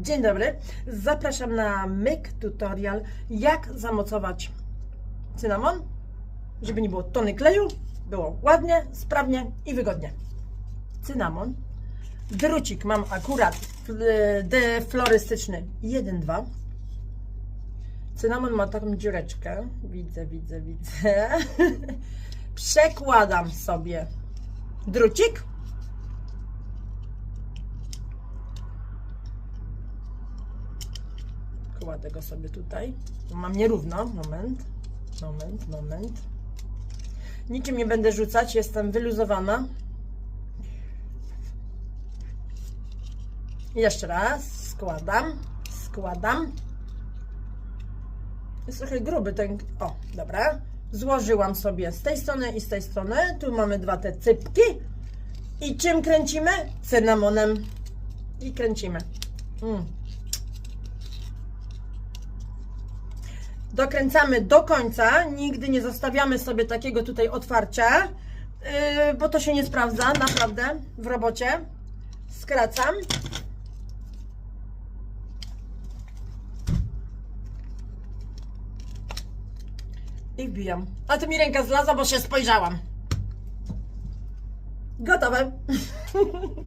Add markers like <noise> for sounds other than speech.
Dzień dobry, zapraszam na myk tutorial jak zamocować cynamon, żeby nie było tony kleju, było ładnie, sprawnie i wygodnie. Cynamon, drucik mam akurat fl- deflorystyczny 1-2. Cynamon ma taką dziureczkę, widzę, widzę, widzę. <laughs> Przekładam sobie drucik Kładę go sobie tutaj. Mam nierówno. Moment, moment, moment. Niczym nie będę rzucać, jestem wyluzowana. Jeszcze raz. Składam, składam. Jest trochę gruby ten. O, dobra. Złożyłam sobie z tej strony i z tej strony. Tu mamy dwa te cypki. I czym kręcimy? Cynamonem. I kręcimy. Mm. Dokręcamy do końca, nigdy nie zostawiamy sobie takiego tutaj otwarcia, yy, bo to się nie sprawdza, naprawdę, w robocie. Skracam. I wbijam. A to mi ręka zlaza, bo się spojrzałam. Gotowe. <laughs>